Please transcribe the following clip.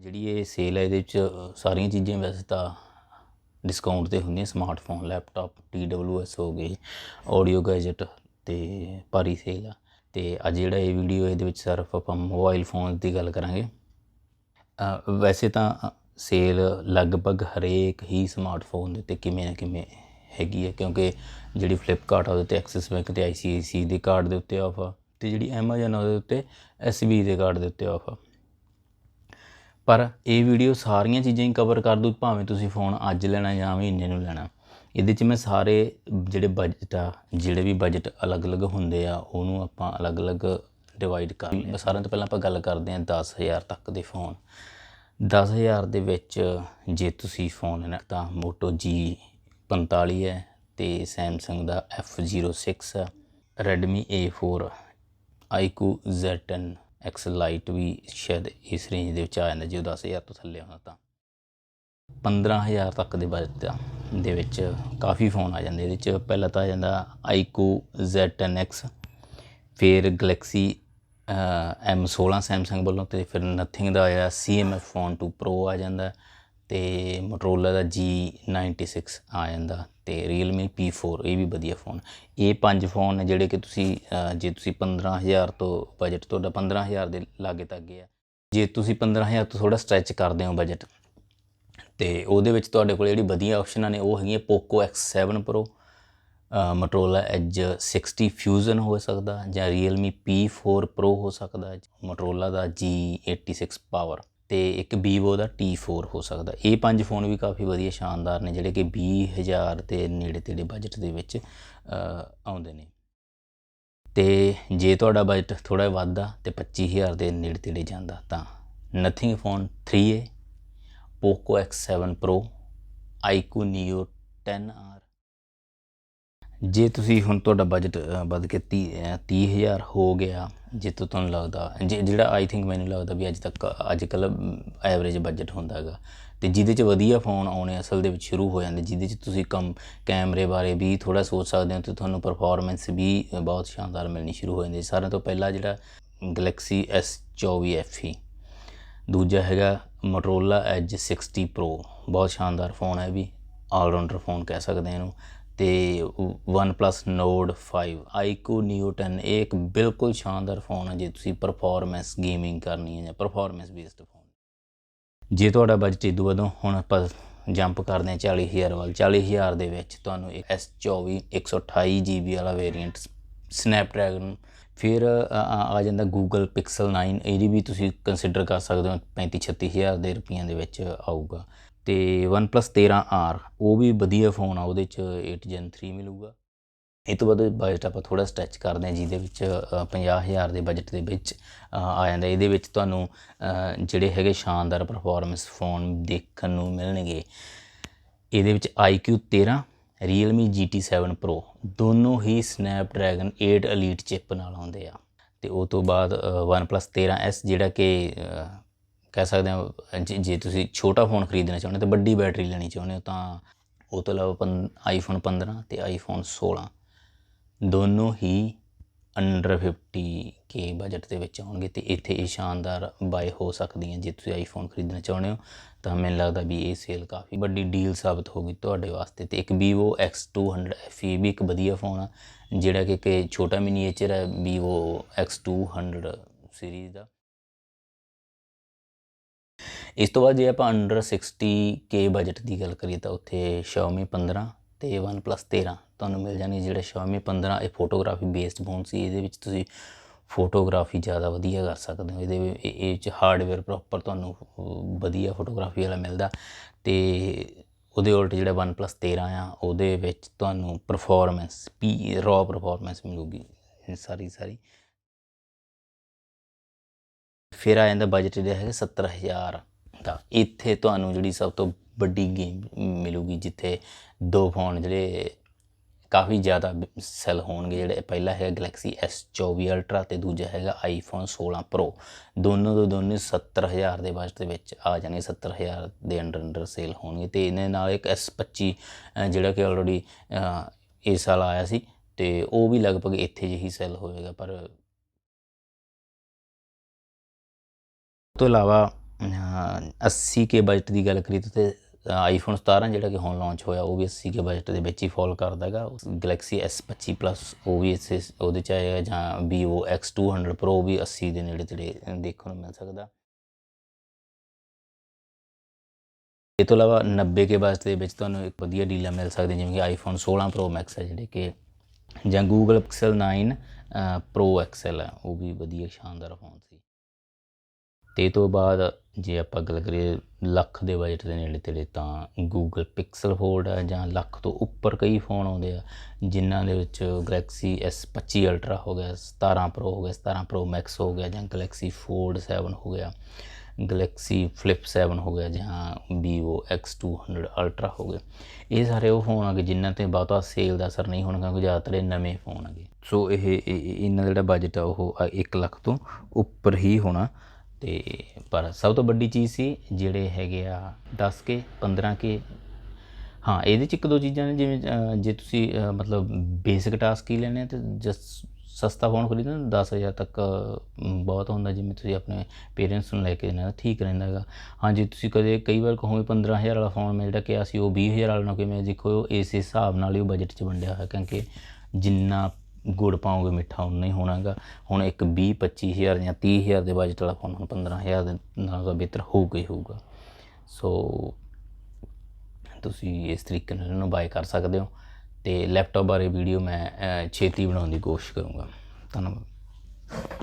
ਜਿਹੜੀ ਇਹ ਸੇਲ ਹੈ ਇਹਦੇ ਵਿੱਚ ਸਾਰੀਆਂ ਚੀਜ਼ਾਂ ਵੈਸੇ ਤਾਂ ਡਿਸਕਾਊਂਟ ਤੇ ਹੁੰਦੀਆਂ ਸਮਾਰਟਫੋਨ ਲੈਪਟਾਪ TWS ਹੋ ਗਏ ਆਡੀਓ ਗੈਜਟ ਤੇ ਭਾਰੀ ਸੇਲ ਆ। ਤੇ ਅੱਜ ਜਿਹੜਾ ਇਹ ਵੀਡੀਓ ਇਹਦੇ ਵਿੱਚ ਸਿਰਫ ਆਪਾਂ ਮੋਬਾਈਲ ਫੋਨ ਦੀ ਗੱਲ ਕਰਾਂਗੇ। ਵੈਸੇ ਤਾਂ ਸੇਲ ਲਗਭਗ ਹਰੇਕ ਹੀ ਸਮਾਰਟਫੋਨ ਦੇ ਉੱਤੇ ਕਿਵੇਂ ਨਾ ਕਿਵੇਂ ਹੈਗੀ ਹੈ ਕਿਉਂਕਿ ਜਿਹੜੀ ਫਲਿੱਪਕਾਰਟ ਆ, ਉਹਦੇ ਤੇ ਐਕਸਿਸ ਬੈਂਕ ਤੇ ICICI ਦੇ ਕਾਰਡ ਦੇ ਉੱਤੇ ਆਫ ਆ, ਤੇ ਜਿਹੜੀ Amazon ਆ, ਉਹਦੇ ਉੱਤੇ SBI ਦੇ ਕਾਰਡ ਦੇ ਉੱਤੇ ਆਫ ਆ। ਪਰ ਇਹ ਵੀਡੀਓ ਸਾਰੀਆਂ ਚੀਜ਼ਾਂ ਹੀ ਕਵਰ ਕਰ ਦੂ ਭਾਵੇਂ ਤੁਸੀਂ ਫੋਨ ਅੱਜ ਲੈਣਾ ਜਾਂ ਮਹੀਨੇ ਨੂੰ ਲੈਣਾ। ਇਹਦੇ 'ਚ ਮੈਂ ਸਾਰੇ ਜਿਹੜੇ ਬਜਟ ਆ, ਜਿਹੜੇ ਵੀ ਬਜਟ ਅਲੱਗ-ਅਲੱਗ ਹੁੰਦੇ ਆ, ਉਹਨੂੰ ਆਪਾਂ ਅਲੱਗ-ਅਲੱਗ ਡਿਵਾਈਡ ਕਰ ਲਿਆ ਸਾਰਿਆਂ ਤੋਂ ਪਹਿਲਾਂ ਆਪਾਂ ਗੱਲ ਕਰਦੇ ਹਾਂ 10000 ਤੱਕ ਦੇ ਫੋਨ 10000 ਦੇ ਵਿੱਚ ਜੇ ਤੁਸੀਂ ਫੋਨ ਲੈਣਾ, ਤਾਂ Moto G45 ਹੈ ਤੇ Samsung ਦਾ F06 ਆ Redmi A4 iQOO Z10 X lite ਵੀ ਸ਼ਾਇਦ ਇਸ ਰੇਂਜ ਦੇ ਵਿੱਚ ਆ ਜਾਂਦਾ ਜੇ ਉਹ 10000 ਤੋਂ ਥੱਲੇ ਹੋਣਾ ਤਾਂ। 15000 ਤੱਕ ਦੇ ਬਜਟ ਦੇ ਵਿੱਚ ਕਾਫੀ ਫੋਨ ਆ ਜਾਂਦੇ। ਇਹਦੇ ਚ ਪਹਿਲਾਂ ਤਾਂ ਆ ਜਾਂਦਾ iQOO Z10X ਫਿਰ Galaxy ਅ, M16 Samsung ਵੱਲੋਂ ਤੇ ਫਿਰ ਨਥਿੰਗ ਦਾ ਆਇਆ CMF ਫੋਨ 2 Pro ਆ ਜਾਂਦਾ। ਤੇ ਮੋਟਰੋਲਾ ਦਾ G96 ਆ ਜਾਂਦਾ ਤੇ Realme P4 ਇਹ ਵੀ ਵਧੀਆ ਫੋਨ ਇਹ ਪੰਜ ਫੋਨ ਨੇ ਜਿਹੜੇ ਕਿ ਤੁਸੀਂ ਜੇ ਤੁਸੀਂ 15000 ਤੋਂ ਬਜਟ ਤੁਹਾਡਾ 15000 ਦੇ ਲਾਗੇ ਤੱਕ ਆ। ਜੇ ਤੁਸੀਂ 15000 ਤੋਂ ਥੋੜਾ ਸਟ੍ਰੈਚ ਕਰਦੇ ਹੋ ਬਜਟ ਤੇ ਉਹਦੇ ਵਿੱਚ ਤੁਹਾਡੇ ਕੋਲ ਜਿਹੜੀ ਵਧੀਆ ਆਪਸ਼ਨਾਂ ਨੇ ਉਹ ਹੈਗੀਆਂ Poco X7 Pro ਅ, Motorola Edge 60 ਫਿਊਜ਼ਨ ਹੋ ਸਕਦਾ ਜਾਂ Realme P4 Pro ਹੋ ਸਕਦਾ Motorola ਦਾ G86 ਪਾਵਰ ਅਤੇ ਇੱਕ ਵੀਵੋ ਦਾ ਟੀ ਫੋਰ ਹੋ ਸਕਦਾ। ਇਹ ਪੰਜ ਫੋਨ ਵੀ ਕਾਫੀ ਵਧੀਆ ਸ਼ਾਨਦਾਰ ਨੇ, ਜਿਹੜੇ ਕਿ ਵੀਹ ਹਜ਼ਾਰ ਦੇ ਨੇੜੇ ਤੇੜੇ ਬਜਟ ਦੇ ਵਿੱਚ ਆਉਂਦੇ ਨੇ। ਤੇ ਜੇ ਤੁਹਾਡਾ ਬਜਟ ਥੋੜਾ ਵੱਧਦਾ ਤੇ 25000 ਦੇ ਨੇੜੇ ਤੇੜੇ ਜਾਂਦਾ, ਤਾਂ nothing phone 3A Poco X7 Pro iQOO Neo 10R ਜੇ ਤੁਸੀਂ ਹੁਣ ਤੁਹਾਡਾ ਬਜਟ ਵੱਧ ਕੇ 30 ਅ, 30000 ਹੋ ਗਿਆ ਜੇ ਤੋਂ ਤੁਹਾਨੂੰ ਲੱਗਦਾ ਜੇ- ਜਿਹੜਾ ਆਈ ਥਿੰਕ ਮੈਨੂੰ ਲੱਗਦਾ ਵੀ ਅੱਜ ਤੱਕ ਅੱਜ ਕੱਲ ਐਵਰੇਜ ਬਜਟ ਹੁੰਦਾ ਹੈਗਾ ਤੇ ਜਿਹਦੇ ਚ ਵਧੀਆ ਫੋਨ ਆਉਣੇ ਅਸਲ ਦੇ ਵਿੱਚ ਸ਼ੁਰੂ ਹੋ ਜਾਂਦੇ ਜਿਹਦੇ ਚ ਤੁਸੀਂ ਕਮ ਕੈਮਰੇ ਬਾਰੇ ਵੀ ਥੋੜਾ ਸੋਚ ਸਕਦੇ ਹੋ ਤੇ ਤੁਹਾਨੂੰ ਪਰਫਾਰਮੈਂਸ ਵੀ ਬਹੁਤ ਸ਼ਾਨਦਾਰ ਮਿਲਣੀ ਸ਼ੁਰੂ ਹੋ ਜਾਂਦੀ ਸਾਰਿਆਂ ਤੋਂ ਪਹਿਲਾਂ ਜਿਹੜਾ Galaxy S24 FE ਦੂਜਾ ਹੈਗਾ Motorola Edge 60 Pro ਬਹੁਤ ਸ਼ਾਨਦਾਰ ਫੋਨ ਹੈ ਇਹ ਵੀ ਆਲਰਾਊਂਡਰ ਫੋਨ ਕਹਿ ਸਕਦੇ ਹਾਂ ਇਹਨੂੰ। ਤੇ OnePlus Nord 5 iQOO Neo 10 ਇਹ ਇੱਕ ਬਿਲਕੁਲ ਸ਼ਾਨਦਾਰ ਫੋਨ ਹੈ ਜੇ ਤੁਸੀਂ ਪਰਫਾਰਮੈਂਸ ਗੇਮਿੰਗ ਕਰਨੀ ਹੈ ਜਾਂ ਪਰਫਾਰਮੈਂਸ ਬੇਸਡ ਫੋਨ ਜੇ ਤੁਹਾਡਾ ਬਜਟ ਇਦੋਂ ਵਧੋਂ, ਹੁਣ ਆਪਾਂ ਜੰਪ ਕਰਦੇ ਹਾਂ 40000 ਵੱਲ। 40000 ਦੇ ਵਿੱਚ ਤੁਹਾਨੂੰ ਇੱਕ S24 128 GB ਵਾਲਾ ਵੇਰੀਐਂਟ ਸਨੈਪਡ੍ਰੈਗਨ ਫਿਰ ਆ- ਆ ਜਾਂਦਾ Google Pixel 9 ਇਹਦੀ ਵੀ ਤੁਸੀਂ ਕੰਸੀਡਰ ਕਰ ਸਕਦੇ ਹੋ 35 36000 ਦੇ ਰੁਪਈਆਂ ਦੇ ਵਿੱਚ ਆਊਗਾ। ਤੇ OnePlus 13R ਉਹ ਵੀ ਵਧੀਆ ਫੋਨ ਆ ਉਹਦੇ ਚ 8 Gen 3 ਮਿਲੂਗਾ। ਇਹ ਤੋਂ ਬਾਅਦ ਬਜਟ ਆਪਾਂ ਥੋੜਾ ਸਟ੍ਰੈਚ ਕਰਦੇ ਹਾਂ ਜਿਹਦੇ ਵਿੱਚ ਅ, 50000 ਦੇ ਬਜਟ ਦੇ ਵਿੱਚ ਆ ਜਾਂਦਾ। ਇਹਦੇ ਵਿੱਚ ਤੁਹਾਨੂੰ ਜਿਹੜੇ ਹੈਗੇ ਸ਼ਾਨਦਾਰ ਪਰਫਾਰਮੈਂਸ ਫੋਨ ਦੇਖਣ ਨੂੰ ਮਿਲਣਗੇ। ਇਹਦੇ ਵਿੱਚ iQOO 13 Realme GT7 Pro ਦੋਨੋਂ ਹੀ Snapdragon 8 Elite ਚਿਪ ਨਾਲ ਆਉਂਦੇ ਆ। ਤੇ ਉਹ ਤੋਂ ਬਾਅਦ ਅ, OnePlus 13S ਜਿਹੜਾ ਕਿ ਕਹਿ ਸਕਦੇ ਹਾਂ, ਜੇ ਜੇ ਤੁਸੀਂ ਛੋਟਾ ਫੋਨ ਖਰੀਦਣਾ ਚਾਹੁੰਦੇ ਹੋ ਤਾਂ ਵੱਡੀ ਬੈਟਰੀ ਲੈਣੀ ਚਾਹੁੰਦੇ ਹੋ ਤਾਂ ਉਹ ਤੋਂ ਇਲਾਵਾ ਪੰ- ਆਈਫੋਨ 15 ਤੇ ਆਈਫੋਨ 16 ਦੋਨੋਂ ਹੀ ਅੰਡਰ 50 ਕੇ ਬਜਟ ਦੇ ਵਿੱਚ ਆਉਣਗੇ ਤੇ ਇੱਥੇ ਇਹ ਸ਼ਾਨਦਾਰ ਬਾਏ ਹੋ ਸਕਦੀ ਹੈ ਜੇ ਤੁਸੀਂ ਆਈਫੋਨ ਖਰੀਦਣਾ ਚਾਹੁੰਦੇ ਹੋ। ਤਾਂ ਮੈਨੂੰ ਲੱਗਦਾ ਵੀ ਇਹ ਸੇਲ ਕਾਫੀ ਵੱਡੀ ਡੀਲ ਸਾਬਤ ਹੋਗੀ ਤੁਹਾਡੇ ਵਾਸਤੇ ਤੇ ਇੱਕ Vivo X200 FE ਵੀ ਇੱਕ ਵਧੀਆ ਫੋਨ ਆ, ਜਿਹੜਾ ਕਿ ਕਿ ਛੋਟਾ ਮਿਨੀਏਚਰ ਹੈ Vivo X200 ਸੀਰੀਜ਼ ਦਾ। ਇਸ ਤੋਂ ਬਾਅਦ ਜੇ ਆਪਾਂ ਅੰਡਰ 60 ਕੇ ਬਜਟ ਦੀ ਗੱਲ ਕਰੀਏ ਤਾਂ ਉੱਥੇ Xiaomi 15 ਤੇ OnePlus 13 ਤੁਹਾਨੂੰ ਮਿਲ ਜਾਣਗੇ ਜਿਹੜਾ Xiaomi 15 ਇਹ ਫੋਟੋਗ੍ਰਾਫੀ ਬੇਸਡ ਫੋਨ ਸੀ, ਇਹਦੇ ਵਿੱਚ ਤੁਸੀਂ ਫੋਟੋਗ੍ਰਾਫੀ ਜ਼ਿਆਦਾ ਵਧੀਆ ਕਰ ਸਕਦੇ ਹੋ। ਇਹਦੇ ਇਹ 'ਚ ਹਾਰਡਵੇਅਰ ਪ੍ਰੋਪਰ ਤੁਹਾਨੂੰ ਵਧੀਆ ਫੋਟੋਗ੍ਰਾਫੀ ਵਾਲਾ ਮਿਲਦਾ ਤੇ ਉਹਦੇ ਉਲਟ ਜਿਹੜਾ OnePlus 13 ਆ, ਉਹਦੇ ਵਿੱਚ ਤੁਹਾਨੂੰ ਪਰਫਾਰਮੈਂਸ ਪੀ ਰॉ ਪਰਫਾਰਮੈਂਸ ਮਿਲੂਗੀ ਸਾਰੀ ਸਾਰੀ। ਫਿਰ ਆ ਜਾਂਦਾ ਬਜਟ ਜਿਹੜਾ ਹੈਗਾ 70000 ਦਾ ਇੱਥੇ ਤੁਹਾਨੂੰ ਜਿਹੜੀ ਸਭ ਤੋਂ ਵੱਡੀ ਗੇਮ ਮਿਲੂਗੀ ਜਿੱਥੇ ਦੋ ਫੋਨ ਜਿਹੜੇ ਕਾਫੀ ਜ਼ਿਆਦਾ ਸੈਲ ਹੋਣਗੇ ਜਿਹੜੇ ਪਹਿਲਾ ਹੈਗਾ Galaxy S24 ਅਲਟਰਾ ਤੇ ਦੂਜਾ ਹੈਗਾ ਆਈਫੋਨ 16 Pro ਦੋਨੋਂ ਦੇ ਦੋਨੇ 70000 ਦੇ ਬਜਟ ਦੇ ਵਿੱਚ ਆ ਜਾਣਗੇ 70000 ਦੇ ਅੰਡਰ ਅੰਡਰ ਸੇਲ ਹੋਣਗੇ। ਤੇ ਇਹਦੇ ਨਾਲ ਇੱਕ S25 ਅ, ਜਿਹੜਾ ਕਿ ਆਲਰੇਡੀ ਇਸ ਸਾਲ ਆਇਆ ਸੀ ਤੇ ਉਹ ਵੀ ਲਗਭਗ ਇੱਥੇ ਜਿਹੀ ਸੈਲ ਹੋਵੇਗਾ ਪਰ ਤੋਂ ਇਲਾਵਾ 80 ਕੇ ਬਜਟ ਦੀ ਗੱਲ ਕਰੀ ਤੇ ਆਈਫੋਨ 17 ਜਿਹੜਾ ਕਿ ਹੁਣ ਲਾਂਚ ਹੋਇਆ ਉਹ ਵੀ 80 ਕੇ ਬਜਟ ਦੇ ਵਿੱਚ ਹੀ ਫਾਲ ਕਰਦਾ ਹੈਗਾ। ਗੈਲੈਕਸੀ S25 ਪਲੱਸ ਉਹ ਵੀ ਇਸੇ ਉਹਦੇ ਚ ਆਏਗਾ ਜਾਂ Vivo X200 Pro ਵੀ 80 ਦੇ ਨੇੜੇ ਤੇੜੇ ਦੇਖਣ ਨੂੰ ਮਿਲ ਸਕਦਾ। ਇਹ ਤੋਂ ਇਲਾਵਾ 90 ਕੇ ਬਜਟ ਦੇ ਵਿੱਚ ਤੁਹਾਨੂੰ ਇੱਕ ਵਧੀਆ ਡੀਲਾਂ ਮਿਲ ਸਕਦੀਆਂ ਜਿਵੇਂ ਕਿ ਆਈਫੋਨ 16 Pro Max ਹੈ ਜਿਹੜੇ ਕਿ ਜਾਂ Google Pixel 9 ਅ, Pro XL ਹੈ ਉਹ ਵੀ ਵਧੀਆ ਸ਼ਾਨਦਾਰ ਫੋਨ ਸੀ। ਅਤੇ ਇਹ ਤੋਂ ਬਾਅਦ ਜੇ ਆਪਾਂ ਗੱਲ ਕਰੀਏ ਲੱਖ ਦੇ ਬਜਟ ਦੇ ਨੇੜੇ ਤੇੜੇ ਤਾਂ ਗੂਗਲ ਪਿਕਸਲ ਫੋਲਡ ਹੈ ਜਾਂ ਲੱਖ ਤੋਂ ਉੱਪਰ ਕਈ ਫੋਨ ਆਉਂਦੇ ਆ, ਜਿਨ੍ਹਾਂ ਦੇ ਵਿੱਚ Galaxy S25 Ultra ਹੋ ਗਿਆ 17 ਪ੍ਰੋ ਹੋ ਗਿਆ, ਸਤਾਰਾਂ ਪ੍ਰੋ ਮੈਕਸ ਹੋ ਗਿਆ ਜਾਂ ਗਲੈਕਸੀ Fold 7 ਹੋ ਗਿਆ ਗਲੈਕਸੀ Flip 7 ਹੋ ਗਿਆ ਜਾਂ Vivo X200 ਅਲਟਰਾ ਹੋ ਗਿਆ ਇਹ ਸਾਰੇ ਉਹ ਫੋਨ ਆਗੇ ਜਿਨ੍ਹਾਂ ਤੇ ਬਹੁਤਾ ਸੇਲ ਦਾ ਅਸਰ ਨਹੀਂ ਹੋਣਾ ਕਿਉਂਕਿ ਜ਼ਿਆਦਾਤਰ ਇਹ ਨਵੇਂ ਫੋਨ ਆਗੇ ਸੋ ਇਹ, ਇਹ- ਇਹਨਾਂ ਦਾ ਜਿਹੜਾ ਬਜਟ ਆ ਉਹ 1 ਲੱਖ ਤੋਂ ਉੱਪਰ ਹੀ ਹੋਣਾ। ਤੇ ਪਰ ਸਭ ਤੋਂ ਵੱਡੀ ਚੀਜ਼ ਸੀ ਜਿਹੜੇ ਹੈਗੇ ਆ 10 ਕੇ 15 ਕੇ। ਹਾਂ, ਇਹਦੇ ਚ ਇੱਕ ਦੋ ਚੀਜ਼ਾਂ ਨੇ ਜਿਵੇਂ ਜੇ ਤੁਸੀਂ ਮਤਲਬ ਬੇਸਿਕ ਟਾਸਕ ਹੀ ਲੈਣੇ ਆ ਤੇ ਜਸ ਸਸਤਾ ਫੋਨ ਖਰੀਦਣਾ 10000 ਤੱਕ ਬਹੁਤ ਹੁੰਦਾ ਜਿਵੇਂ ਤੁਸੀਂ ਆਪਣੇ ਪੇਰੈਂਟਸ ਨੂੰ ਲੈ ਕੇ ਦੇਣਾ ਤਾਂ ਠੀਕ ਰਹਿੰਦਾ ਹੈਗਾ। ਹਾਂ, ਜੇ ਤੁਸੀਂ ਕਦੇ ਕਈ ਵਾਰ ਕਹੋਗੇ 15000 ਵਾਲਾ ਫੋਨ ਮੈਂ ਜਿਹੜਾ ਕਿਹਾ ਸੀ ਉਹ 20000 ਵਾਲਾ ਨਾ ਕਿਵੇਂ ਦੇਖੋ ਇਸ ਹਿਸਾਬ ਨਾਲ ਹੀ ਉਹ ਬਜਟ 'ਚ ਵੰਡਿਆ ਹੋਇਆ, ਕਿਉਂਕਿ ਜਿੰਨਾ ਗੁੜ ਪਾਓਗੇ ਮਿੱਠਾ ਉਨਾ ਹੀ ਹੋਣਾਗਾ। ਹੁਣ ਇੱਕ 20 25000 ਜਾਂ 30000 ਦੇ ਬਜਟ ਵਾਲਾ ਫੋਨ ਹੁਣ 15000 ਦੇ ਨਾਲ ਤਾਂ ਬਿਹਤਰ ਹੋਊਗਾ ਹੀ ਹੋਊਗਾ। ਸੋ ਤੁਸੀਂ ਇਸ ਤਰੀਕੇ ਨਾਲ ਇਹਨੂੰ ਬਾਏ ਕਰ ਸਕਦੇ ਹੋ ਤੇ ਲੈਪਟਾਪ ਬਾਰੇ ਵੀਡੀਓ ਮੈਂ ਛੇਤੀ ਬਣਾਉਣ ਦੀ ਕੋਸ਼ਿਸ਼ ਕਰੂੰਗਾ। ਧੰਨਵਾਦ।